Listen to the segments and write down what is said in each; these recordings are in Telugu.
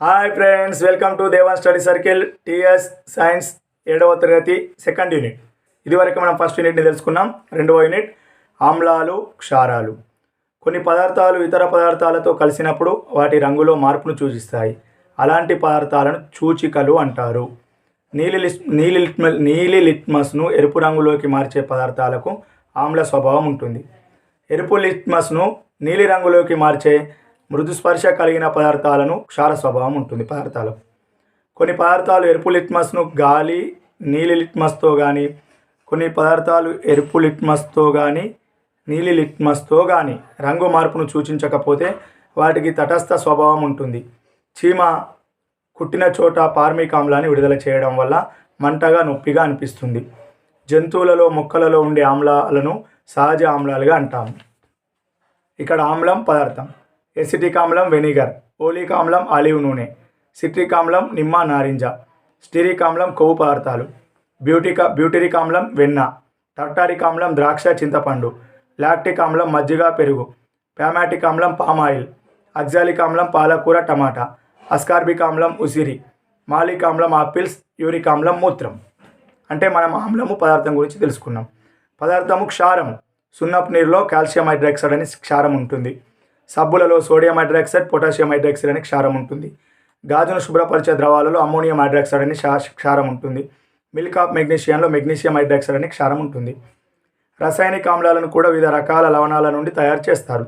Hi friends welcome to Devan study circle TS science ఏడవ తరగతి సెకండ్ యూనిట్ ఇదివరకు మనం ఫస్ట్ యూనిట్ని తెలుసుకున్నాం రెండవ యూనిట్ ఆమ్లాలు క్షారాలు. కొన్ని పదార్థాలు ఇతర పదార్థాలతో కలిసినప్పుడు వాటి రంగులో మార్పును సూచిస్తాయి. అలాంటి పదార్థాలను సూచికలు అంటారు. నీలి లిస్ నీలి లిట్మ నీలి లిట్మస్ను ఎరుపు రంగులోకి మార్చే పదార్థాలకు ఆమ్ల స్వభావం ఉంటుంది. ఎరుపు లిట్మస్ను నీలి రంగులోకి మార్చే మృదు స్పర్శ కలిగిన పదార్థాలను క్షార స్వభావం ఉంటుంది పదార్థాలకు కొన్ని పదార్థాలు ఎరుపు లిట్మస్ను గాలి నీలి లిట్మస్తో కానీ కొన్ని పదార్థాలు ఎరుపు లిట్మస్తో కానీ నీలి లిట్మస్తో కానీ రంగు మార్పును సూచించకపోతే వాటికి తటస్థ స్వభావం ఉంటుంది. చీమ కుట్టిన చోట పార్మిక్ ఆమ్లాన్ని విడుదల చేయడం వల్ల మంటగా నొప్పిగా అనిపిస్తుంది. జంతువులలో మొక్కలలో ఉండే ఆమ్లాలను సహజ ఆమ్లాలుగా అంటాము. ఇక్కడ ఆమ్లం పదార్థం. ఎసిటిక్ ఆమ్లం వెనిగర్. ఓలిక్ ఆమ్లం ఆలివ్ నూనె. సిట్రిక్ ఆమ్లం నిమ్మ నారింజ. స్టిరిక్ ఆమ్లం కొవ్వు పదార్థాలు. బ్యూటిక బ్యూటిరిక్ ఆమ్లం వెన్న. టర్టారిక్ ఆమ్లం ద్రాక్ష చింతపండు. లాక్టిక్ ఆమ్లం మజ్జిగ పెరుగు. ప్యామాటిక్ ఆమ్లం పామ్ ఆయిల్. అక్జాలిక్ ఆమ్లం పాలకూర టమాటా. అస్కార్బిక్ ఆమ్లం ఉసిరి. మాలిక్ ఆమ్లం ఆపిల్స్. యూరిక్ ఆమ్లం మూత్రం. అంటే మనం ఆమ్లము పదార్థం గురించి తెలుసుకున్నాం. పదార్థము క్షారము. సున్నపు నీరులో కాల్షియం హైడ్రాక్సైడ్ అని క్షారం ఉంటుంది. సబ్బులలో సోడియం హైడ్రాక్సైడ్ పొటాషియం హైడ్రాక్సైడ్ అని క్షారం ఉంటుంది. గాజును శుభ్రపరిచే ద్రవాలలో అమ్మోనియం హైడ్రాక్సైడ్ అని క్షారం ఉంటుంది. మిల్క్ ఆఫ్ మెగ్నీషియంలో మెగ్నీషియం హైడ్రాక్సైడ్ అని క్షారం ఉంటుంది. రసాయనిక ఆమ్లాలను కూడా వివిధ రకాల లవణాల నుండి తయారు చేస్తారు.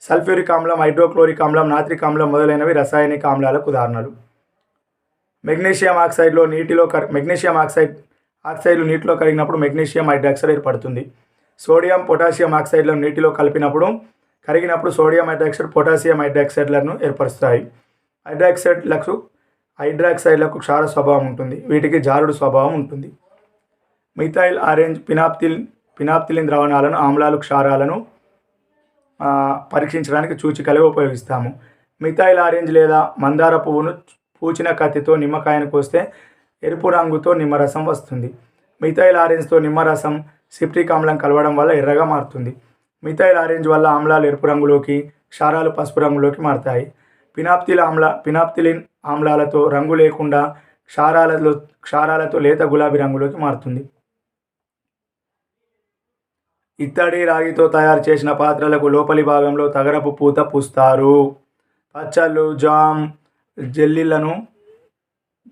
సల్ఫ్యూరిక్ ఆమ్లం హైడ్రోక్లోరిక్ ఆమ్లం నాత్రిక్ ఆమ్లం మొదలైనవి రసాయనిక ఆమ్లాలకు ఉదాహరణలు. మెగ్నీషియం ఆక్సైడ్లో నీటిలో కర్ మెగ్నీషియం ఆక్సైడ్ ఆక్సైడ్లు నీటిలో కరిగినప్పుడు మెగ్నీషియం హైడ్రాక్సైడ్ ఏర్పడుతుంది. సోడియం పొటాషియం ఆక్సైడ్లను నీటిలో కలిపినప్పుడు కరిగినప్పుడు సోడియం హైడ్రాక్సైడ్ పొటాషియం హైడ్రాక్సైడ్లను ఏర్పరుస్తాయి. హైడ్రాక్సైడ్లకు హైడ్రాక్సైడ్లకు క్షార స్వభావం ఉంటుంది. వీటికి జారుడు స్వభావం ఉంటుంది. మిథైల్ ఆరెంజ్ పినాప్తిల్ పినాప్తిలిన్ ద్రావణాలను ఆమ్లాలు క్షారాలను పరీక్షించడానికి సూచికలుగా ఉపయోగిస్తాము. మిథైల్ ఆరెంజ్ లేదా మందార పువ్వును పూచిన కత్తితో నిమ్మకాయను కోస్తే ఎరుపు రంగుతో నిమ్మరసం వస్తుంది. మిథైల్ ఆరెంజ్తో నిమ్మరసం సిప్రిక్ ఆమ్లం కలవడం వల్ల ఎర్రగా మారుతుంది. మిథైల్ ఆరెంజ్ వల్ల ఆమ్లాలు ఎరుపు రంగులోకి క్షారాలు పసుపు రంగులోకి మారుతాయి. పినాప్తిల ఆమ్ల పినాప్తిలిన్ ఆమ్లాలతో రంగు లేకుండా క్షారాలతో క్షారాలతో లేత గులాబీ రంగులోకి మారుతుంది. ఇత్తడి రాగితో తయారు చేసిన పాత్రలకు లోపలి భాగంలో తగరపు పూత పూస్తారు. పచ్చళ్ళు జామ్ జెల్లీలను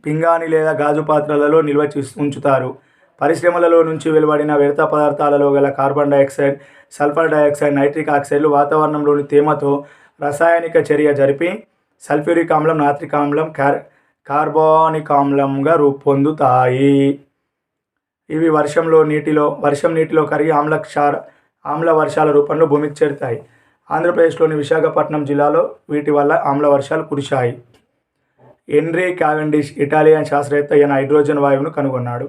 పింగాణి లేదా గాజు పాత్రలలో నిల్వ ఉంచుతారు. పరిశ్రమలలో నుంచి వెలువడిన వ్యర్థ పదార్థాలలో గల carbon dioxide sulphur dioxide nitric ఆక్సైడ్లు వాతావరణంలోని తేమతో రసాయనిక చర్య జరిపి సల్ఫ్యూరిక్ ఆమ్లం నాత్రిక్ ఆమ్లం కార్ కార్బానిక్ ఆమ్లంగా రూపొందుతాయి. ఇవి వర్షంలో నీటిలో వర్షం నీటిలో కరిగి ఆమ్ల క్షార ఆమ్ల వర్షాల రూపంలో భూమికి చేరుతాయి. ఆంధ్రప్రదేశ్లోని విశాఖపట్నం జిల్లాలో వీటి వల్ల ఆమ్ల వర్షాలు కురిశాయి. ఎన్రీ క్యావెండిష్ ఇటాలియన్ శాస్త్రవేత్త ఈయన హైడ్రోజన్ వాయువును కనుగొన్నాడు.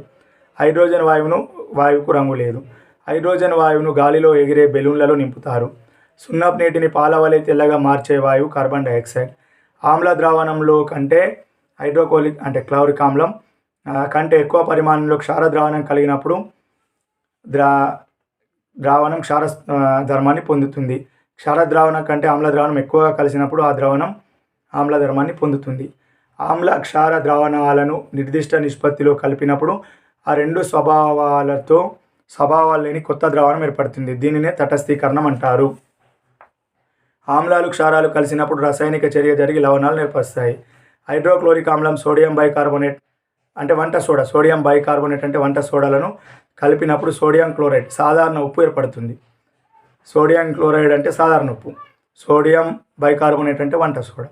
హైడ్రోజన్ వాయువును వాయువుకు రంగు లేదు. హైడ్రోజన్ వాయువును గాలిలో ఎగిరే బెలూన్లలో నింపుతారు. సున్నపు నీటిని పాల వలె తెల్లగా మార్చే వాయువు కార్బన్ డైఆక్సైడ్. ఆమ్ల ద్రావణంలో కంటే హైడ్రోకోలిక్ అంటే క్లౌరిక్ ఆమ్లం కంటే ఎక్కువ పరిమాణంలో క్షార ద్రావణం కలిగినప్పుడు ద్రా ద్రావణం క్షార ధర్మాన్ని పొందుతుంది. క్షార ద్రావణం కంటే ఆమ్ల ద్రావణం ఎక్కువగా కలిసినప్పుడు ఆ ద్రావణం ఆమ్ల ధర్మాన్ని పొందుతుంది. ఆమ్ల క్షార ద్రావణాలను నిర్దిష్ట నిష్పత్తిలో కలిపినప్పుడు ఆ రెండు స్వభావాలతో స్వభావాలు లేని కొత్త ద్రావణం ఏర్పడుతుంది. దీనినే తటస్థీకరణం అంటారు. ఆమ్లాలు క్షారాలు కలిసినప్పుడు రసాయనిక చర్య జరిగి లవణాలు ఏర్పరుస్తాయి హైడ్రోక్లోరిక్ ఆమ్లం సోడియం బైకార్బోనేట్ అంటే వంట సోడా. సోడియం బైకార్బోనేట్ అంటే వంట సోడాలను కలిపినప్పుడు సోడియం క్లోరైడ్ సాధారణ ఉప్పు ఏర్పడుతుంది. సోడియం క్లోరైడ్ అంటే సాధారణ ఉప్పు. సోడియం బైకార్బోనేట్ అంటే వంట సోడా.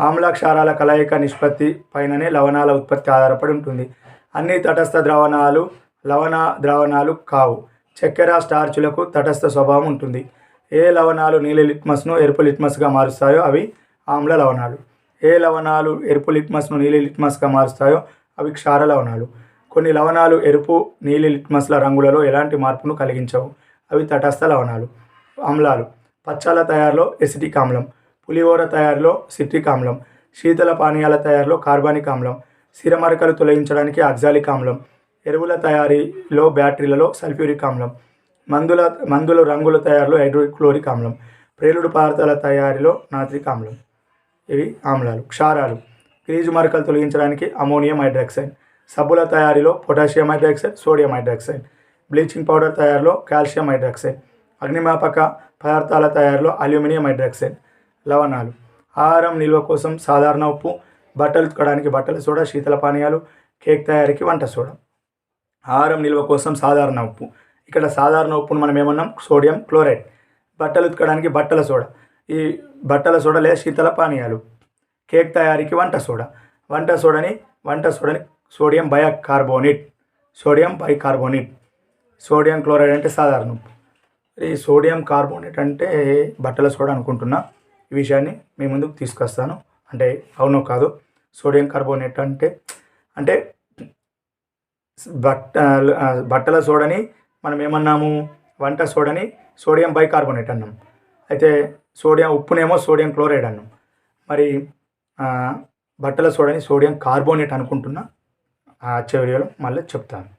ఆమ్లాక్షారాల కలయిక నిష్పత్తి పైననే లవణాల ఉత్పత్తి ఆధారపడి ఉంటుంది. అన్ని తటస్థ ద్రావణాలు లవణ ద్రావణాలు కావు. చక్కెర స్టార్చులకు తటస్థ స్వభావం ఉంటుంది. ఏ లవణాలు నీలి లిట్మస్ను ఎరుపు లిట్మస్గా మారుస్తాయో అవి ఆమ్ల లవణాలు. ఏ లవణాలు ఎరుపు లిట్మస్ను నీలి లిట్మస్గా మారుస్తాయో అవి క్షార లవణాలు. కొన్ని లవణాలు ఎరుపు నీలి లిట్మస్ల రంగులలో ఎలాంటి మార్పును కలిగించవు. అవి తటస్థ లవణాలు. ఆమ్లాలు. పచ్చాల తయారులో ఎసిటిక్ ఆమ్లం. పులిహోర తయారీలో సిట్రిక్ ఆమ్లం శీతల పానీయాల తయారులో కార్బానిక్ ఆమ్లం సిరమరకలు తొలగించడానికి అగ్జాలిక్ ఆమ్లం ఎరువుల తయారీలో బ్యాటరీలలో సల్ఫ్యూరిక్ ఆమ్లం మందుల మందుల రంగుల తయారీలో హైడ్రోక్లోరిక్ ఆమ్లం ప్రేలుడు పదార్థాల తయారీలో నాత్రిక్ ఆమ్లం. ఇవి ఆమ్లాలు. క్షారాలు. గ్రీజు మరకలు తొలగించడానికి అమోనియం హైడ్రాక్సైడ్ సబ్బుల తయారీలో potassium hydroxide sodium hydroxide bleaching powder తయారీలో కాల్షియం హైడ్రాక్సైడ్ అగ్నిమాపక పదార్థాల తయారీలో అల్యూమినియం హైడ్రాక్సైడ్ లవణాలు. ఆహారం నిల్వ కోసం సాధారణ ఉప్పు బట్టలు ఉతకడానికి బట్టల సోడా శీతల పానీయాలు కేక్ తయారీకి వంట సోడా. ఆహారం నిల్వ కోసం సాధారణ ఉప్పు. ఇక్కడ సాధారణ ఉప్పును మనం ఏమన్నాం? Sodium chloride. బట్టలు ఉతకడానికి బట్టల సోడా. ఈ బట్టల సోడా లేదా శీతల పానీయాలు. కేక్ తయారీకి వంట సోడా. వంట సోడాని వంట సోడాని sodium bicarbonate sodium bicarbonate sodium chloride అంటే సాధారణ ఉప్పు. ఈ సోడియం కార్బోనేట్ అంటే బట్టల సోడా అనుకుంటున్నా. ఈ విషయాన్ని మీ ముందుకు తీసుకొస్తాను. అంటే అవునో కాదు? సోడియం కార్బోనేట్ అంటే అంటే బట్ట బట్టల సోడని మనం ఏమన్నాము? వంట సోడని సోడియం బైకార్బోనేట్ అన్నాం. అయితే సోడియం ఉప్పునేమో సోడియం క్లోరైడ్ అన్నాం. మరి బట్టల సోడని సోడియం కార్బోనేట్ అనుకుంటున్నా? ఆ వచ్చే వీడియోలో మళ్ళీ చెప్తాను.